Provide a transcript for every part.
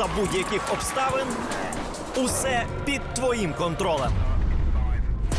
за будь-яких обставин. Усе під твоїм контролем.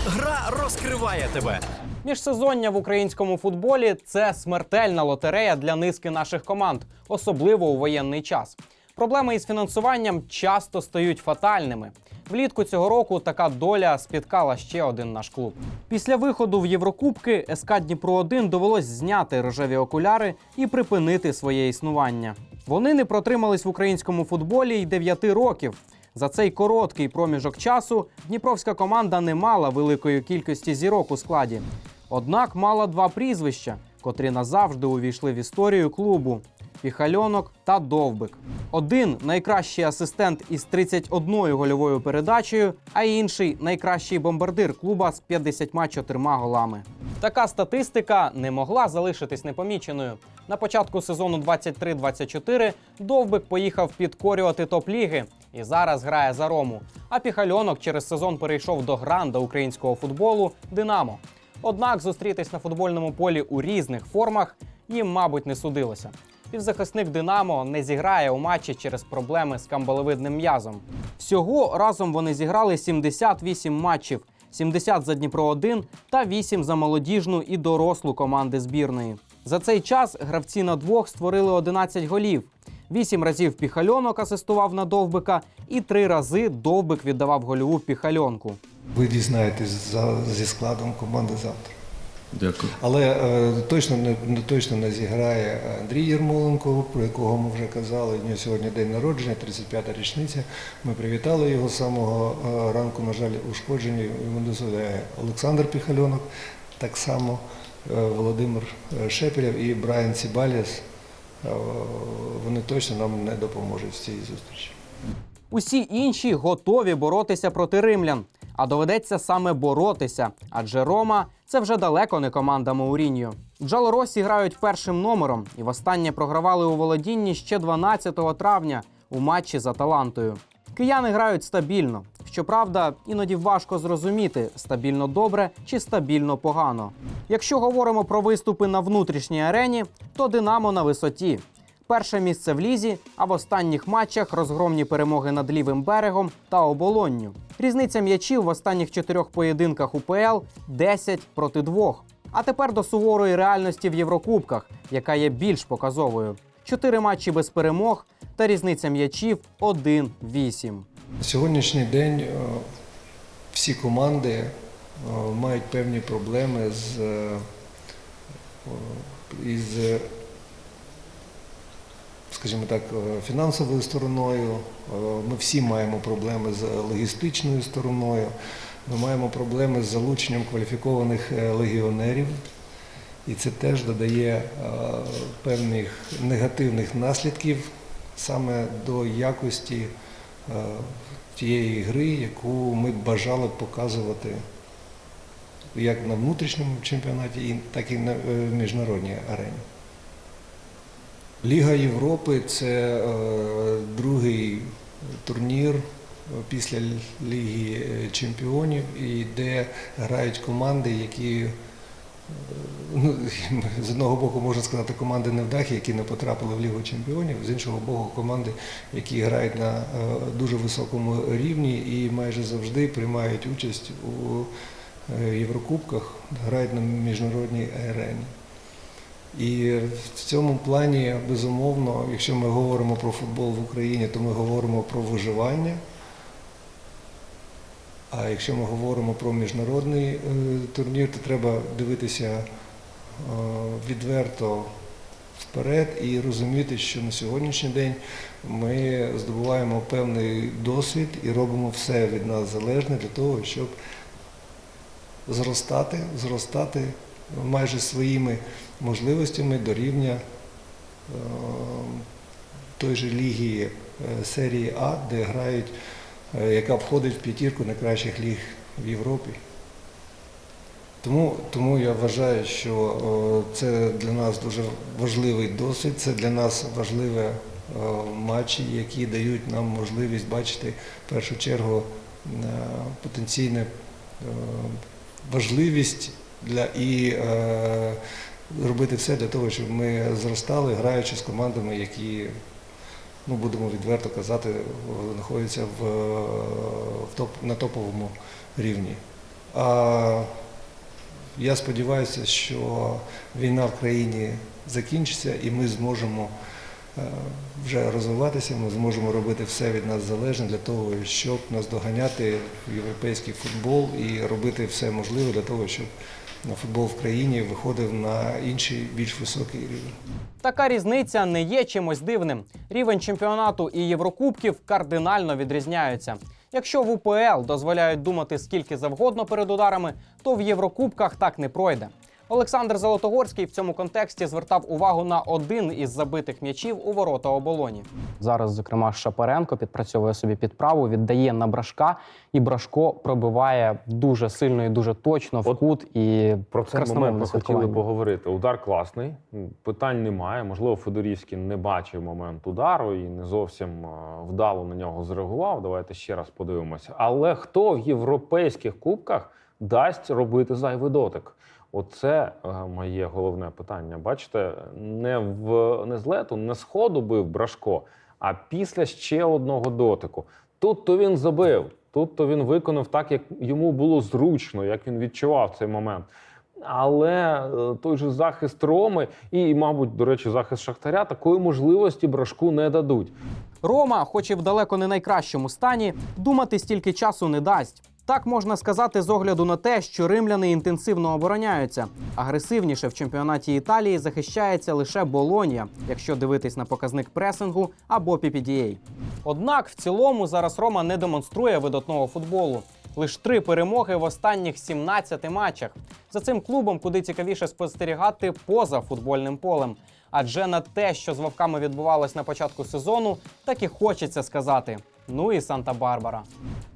Гра розкриває тебе. Міжсезоння в українському футболі це смертельна лотерея для низки наших команд, особливо у воєнний час. Проблеми із фінансуванням часто стають фатальними. Влітку цього року така доля спіткала ще один наш клуб. Після виходу в Єврокубки СК Дніпро 1 довелось зняти рожеві окуляри і припинити своє існування. Вони не протримались в українському футболі й 9 років. За цей короткий проміжок часу дніпровська команда не мала великої кількості зірок у складі. Однак мала два прізвища, котрі назавжди увійшли в історію клубу: Піхальонок та Довбик. Один найкращий асистент із 31 гольовою передачею, а інший найкращий бомбардир клуба з 54 голами. Така статистика не могла залишитись непоміченою. На початку сезону 23-24 Довбик поїхав підкорювати топ-ліги і зараз грає за Рому. А Піхальонок через сезон перейшов до гранда українського футболу Динамо. Однак зустрітись на футбольному полі у різних формах їм, мабуть, не судилося. Півзахисник Динамо не зіграє у матчі через проблеми з камбалевидним м'язом. Всього разом вони зіграли 78 матчів, 70 за Дніпро 1 та 8 за молодіжну і дорослу команди збірної. За цей час гравці на двох створили 11 голів. Вісім разів піхальонок асистував на довбика, і три рази довбик віддавав гольову піхальонку. Ви дізнаєтесь за, зі складом команди завтра. Дякую. Але е, точно не не- точно не зіграє Андрій Єрмоленко, про якого ми вже казали. У нього сьогодні день народження, 35-та річниця. Ми привітали його з самого е, ранку. На жаль, ушкоджені йому дозволяє Олександр Піхальонок, так само е, Володимир е, Шепелєв і Брайан Цібаліс. Е, Вони точно нам не допоможуть в цій зустрічі. Усі інші готові боротися проти римлян. А доведеться саме боротися, адже Рома це вже далеко не команда Мауріньо. Джалоросі грають першим номером і востаннє програвали у володінні ще 12 травня у матчі з Аталантою. Кияни грають стабільно. Щоправда, іноді важко зрозуміти, стабільно добре чи стабільно погано. Якщо говоримо про виступи на внутрішній арені, то Динамо на висоті. Перше місце в лізі, а в останніх матчах розгромні перемоги над лівим берегом та оболонню. Різниця м'ячів в останніх чотирьох поєдинках УПЛ 10 проти 2. А тепер до суворої реальності в Єврокубках, яка є більш показовою. Чотири матчі без перемог та різниця м'ячів 1-8. На сьогоднішній день е, всі команди е, мають певні проблеми з, е, із, скажімо так, е, фінансовою стороною. Е, Ми всі маємо проблеми з логістичною стороною. Ми маємо проблеми з залученням кваліфікованих е, легіонерів. І це теж додає певних негативних наслідків саме до якості тієї гри, яку ми бажали показувати як на внутрішньому чемпіонаті, так і на міжнародній арені. Ліга Європи це е, другий турнір е, після Ліги е, Чемпіонів, і де грають команди, які ну, з одного боку можна сказати команди невдахи, які не потрапили в Лігу Чемпіонів, з іншого боку, команди, які грають на дуже високому рівні і майже завжди приймають участь у Єврокубках, грають на міжнародній арені. І в цьому плані, безумовно, якщо ми говоримо про футбол в Україні, то ми говоримо про виживання. А якщо ми говоримо про міжнародний е, турнір, то треба дивитися е, відверто вперед і розуміти, що на сьогоднішній день ми здобуваємо певний досвід і робимо все від нас залежне для того, щоб зростати, зростати майже своїми можливостями до рівня е, той же ліги е, серії А, де грають, е, яка входить в п'ятірку найкращих ліг в Європі. Тому, тому я вважаю, що це для нас дуже важливий досвід, це для нас важливі е, матчі, які дають нам можливість бачити в першу чергу потенційну важливість для і е, робити все для того, щоб ми зростали, граючи з командами, які ну будемо відверто казати, знаходиться в, в топ, на топовому рівні. А я сподіваюся, що війна в країні закінчиться і ми зможемо е, вже розвиватися, ми зможемо робити все від нас залежне для того, щоб наздоганяти європейський футбол і робити все можливе для того, щоб футбол в країні виходив на інший більш високий рівень. Така різниця не є чимось дивним. Рівень чемпіонату і Єврокубків кардинально відрізняються. Якщо в УПЛ дозволяють думати скільки завгодно перед ударами, то в Єврокубках так не пройде. Олександр Золотогорський в цьому контексті звертав увагу на один із забитих м'ячів у ворота оболоні. Зараз, зокрема, Шапаренко підпрацьовує собі підправу, віддає на брашка, і брашко пробиває дуже сильно і дуже точно в От кут і Про цей момент ми хотіли поговорити. Удар класний, питань немає. Можливо, Федорівський не бачив момент удару і не зовсім е, вдало на нього зреагував. Давайте ще раз подивимося. Але хто в європейських кубках дасть робити зайвий дотик? Оце е, моє головне питання. Бачите, не в не з лету, не з ходу бив Брашко, а після ще одного дотику. Тут то він забив, тут то він виконав так, як йому було зручно, як він відчував цей момент. Але е, той же захист Роми і, мабуть, до речі, захист Шахтаря такої можливості Брашку не дадуть. Рома, хоч і в далеко не найкращому стані, думати стільки часу не дасть. Так можна сказати з огляду на те, що римляни інтенсивно обороняються. Агресивніше в чемпіонаті Італії захищається лише Болонья, якщо дивитись на показник пресингу або PPDA. Однак в цілому зараз Рома не демонструє видатного футболу. Лиш три перемоги в останніх 17 матчах. За цим клубом куди цікавіше спостерігати поза футбольним полем. Адже на те, що з вовками відбувалось на початку сезону, так і хочеться сказати. Ну і Санта-Барбара.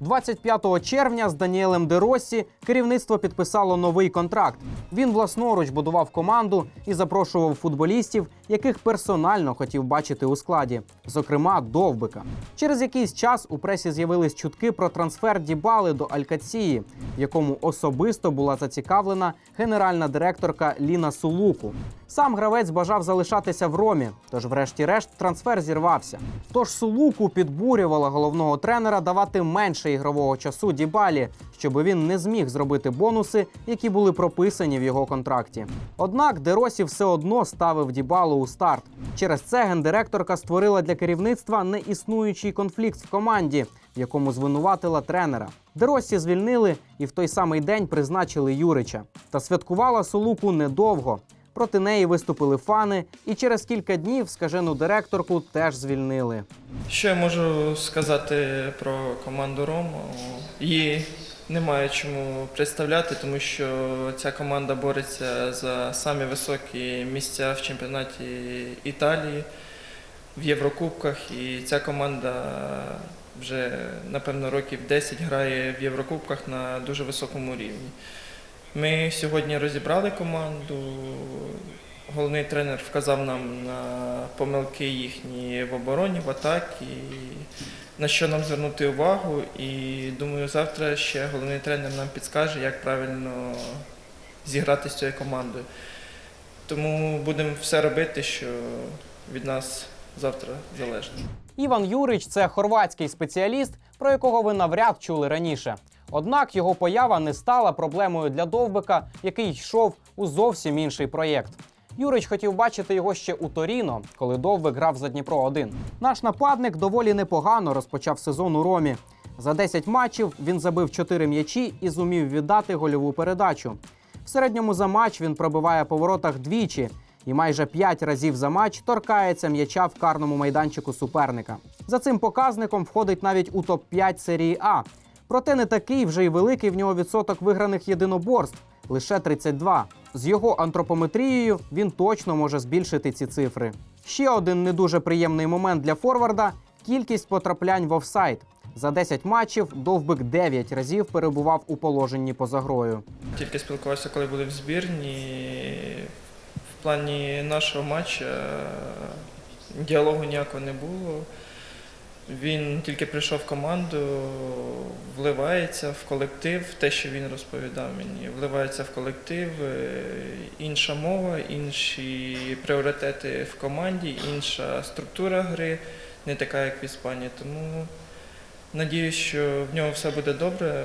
25 червня з Даніелем Деросі керівництво підписало новий контракт. Він власноруч будував команду і запрошував футболістів, яких персонально хотів бачити у складі, зокрема Довбика. Через якийсь час у пресі з'явились чутки про трансфер Дібали до Алькації, в якому особисто була зацікавлена генеральна директорка Ліна Сулуку. Сам гравець бажав залишатися в Ромі, тож, врешті-решт, трансфер зірвався. Тож Сулуку підбурювала головного тренера давати менше ігрового часу Дібалі, щоб він не зміг зробити бонуси, які були прописані в його контракті. Однак Деросі все одно ставив Дібалу у старт. Через це гендиректорка створила для керівництва неіснуючий конфлікт в команді, в якому звинуватила тренера. Деросі звільнили і в той самий день призначили Юрича. Та святкувала Сулуку недовго. Проти неї виступили фани, і через кілька днів скажену директорку теж звільнили. Що я можу сказати про команду Рому? Її немає чому представляти, тому що ця команда бореться за самі високі місця в чемпіонаті Італії, в Єврокубках. І ця команда вже, напевно, років 10 грає в Єврокубках на дуже високому рівні. Ми сьогодні розібрали команду. Головний тренер вказав нам на помилки їхні в обороні, в атакі, на що нам звернути увагу. І думаю, завтра ще головний тренер нам підскаже, як правильно зіграти з цією командою. Тому будемо все робити, що від нас завтра залежить. Іван Юрич це хорватський спеціаліст, про якого ви навряд чули раніше. Однак його поява не стала проблемою для Довбика, який йшов у зовсім інший проєкт. Юрич хотів бачити його ще у Торіно, коли Довбик грав за Дніпро 1 Наш нападник доволі непогано розпочав сезон у Ромі. За 10 матчів він забив 4 м'ячі і зумів віддати гольову передачу. В середньому за матч він пробиває по воротах двічі і майже 5 разів за матч торкається м'яча в карному майданчику суперника. За цим показником входить навіть у топ-5 серії А. Проте не такий вже й великий в нього відсоток виграних єдиноборств лише 32. З його антропометрією він точно може збільшити ці цифри. Ще один не дуже приємний момент для форварда кількість потраплянь в офсайд. За 10 матчів Довбик 9 разів перебував у положенні поза грою. Тільки спілкувався, коли були в збірні. В плані нашого матчу е, діалогу ніякого не було. Він тільки прийшов в команду, вливається в колектив, те, що він розповідав мені, вливається в колектив, е, інша мова, інші пріоритети в команді, інша структура гри, не така, як в Іспанії. Тому надіюсь, що в нього все буде добре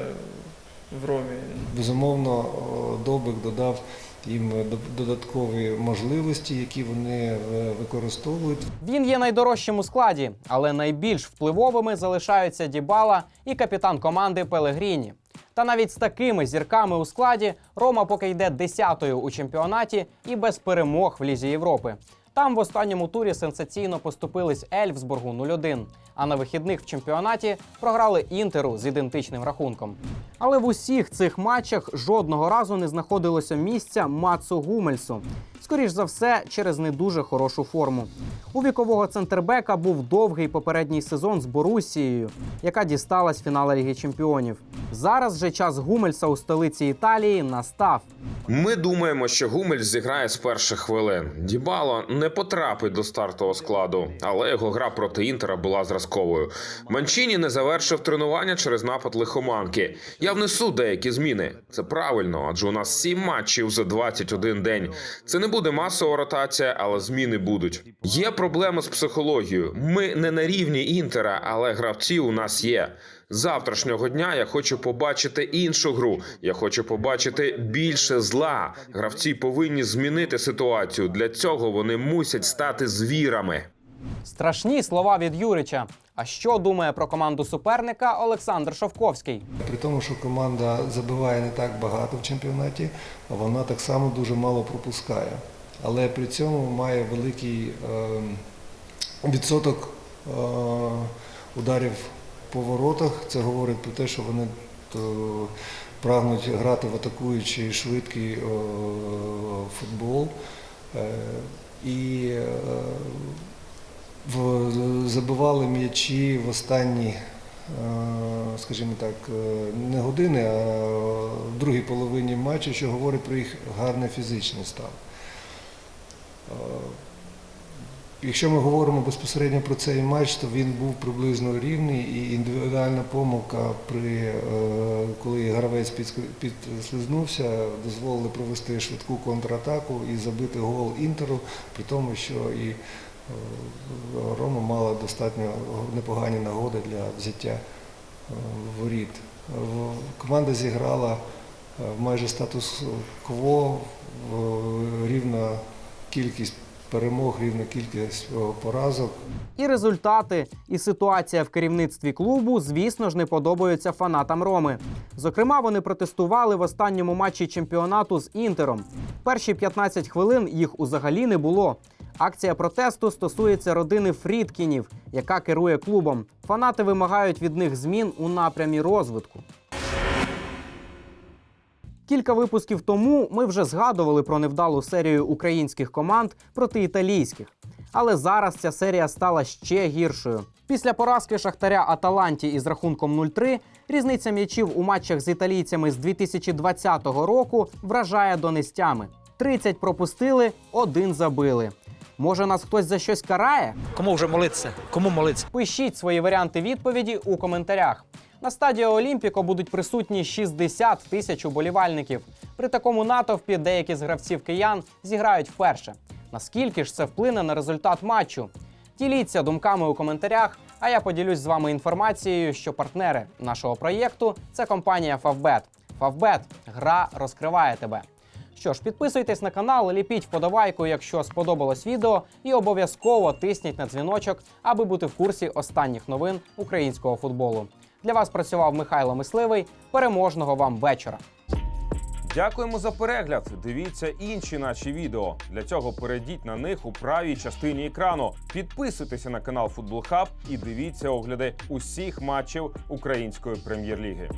в Ромі. Безумовно, о, Довбик додав їм до- додаткові можливості, які вони е, використовують. Він є найдорожчим у складі, але найбільш впливовими залишаються Дібала і капітан команди Пелегріні. Та навіть з такими зірками у складі Рома поки йде десятою у чемпіонаті і без перемог в Лізі Європи. Там в останньому турі сенсаційно поступились Ельфсбургу 0-1, а на вихідних в чемпіонаті програли Інтеру з ідентичним рахунком. Але в усіх цих матчах жодного разу не знаходилося місця Мацу Гумельсу. Скоріш за все, через не дуже хорошу форму. У вікового центрбека був довгий попередній сезон з Борусією, яка дісталась фіналу Ліги Чемпіонів. Зараз же час Гумельса у столиці Італії настав. Ми думаємо, що Гумель зіграє з перших хвилин. Дібало не потрапить до стартового складу, але його гра проти інтера була зразковою. Манчіні не завершив тренування через напад лихоманки. Я внесу деякі зміни. Це правильно, адже у нас сім матчів за 21 день. Це не буде масова ротація, але зміни будуть. Є проблеми з психологією. Ми не на рівні інтера, але гравці у нас є. Завтрашнього дня я хочу побачити іншу гру. Я хочу побачити більше зла. Гравці повинні змінити ситуацію. Для цього вони мусять стати звірами. Страшні слова від Юрича. А що думає про команду суперника Олександр Шовковський? При тому, що команда забиває не так багато в чемпіонаті, вона так само дуже мало пропускає. Але при цьому має великий е, відсоток е, ударів по воротах. Це говорить про те, що вони е, прагнуть грати в атакуючий швидкий е, футбол. І забивали м'ячі в останні, е, скажімо так, е, не години, а в другій половині матчу, що говорить про їх гарний фізичний стан. Е, Якщо ми говоримо безпосередньо про цей матч, то він був приблизно рівний і індивідуальна помилка, при, коли гравець підслизнувся, дозволили провести швидку контратаку і забити гол Інтеру, при тому, що і Рома мала достатньо непогані нагоди для взяття е, воріт. Команда зіграла е, майже статус-кво, рівна кількість перемог, рівна кількість е, поразок. І результати, і ситуація в керівництві клубу, звісно ж, не подобаються фанатам Роми. Зокрема, вони протестували в останньому матчі чемпіонату з Інтером. Перші 15 хвилин їх узагалі не було. Акція протесту стосується родини Фрідкінів, яка керує клубом. Фанати вимагають від них змін у напрямі розвитку. Кілька випусків тому ми вже згадували про невдалу серію українських команд проти італійських. Але зараз ця серія стала ще гіршою. Після поразки Шахтаря Аталанті із рахунком 0-3 різниця м'ячів у матчах з італійцями з 2020 року вражає донестями. 30 пропустили, один забили. Може, нас хтось за щось карає? Кому вже молитися? Кому молитися? Пишіть свої варіанти відповіді у коментарях. На стадіо Олімпіко будуть присутні 60 тисяч уболівальників. При такому натовпі деякі з гравців киян зіграють вперше. Наскільки ж це вплине на результат матчу? Діліться думками у коментарях. А я поділюсь з вами інформацією, що партнери нашого проєкту це компанія Favbet. Favbet – гра розкриває тебе. Що ж, підписуйтесь на канал, ліпіть вподобайку, якщо сподобалось відео, і обов'язково тисніть на дзвіночок, аби бути в курсі останніх новин українського футболу. Для вас працював Михайло Мисливий. Переможного вам вечора! Дякуємо за перегляд. Дивіться інші наші відео. Для цього перейдіть на них у правій частині екрану. Підписуйтеся на канал Футбол Хаб і дивіться огляди усіх матчів української прем'єр-ліги.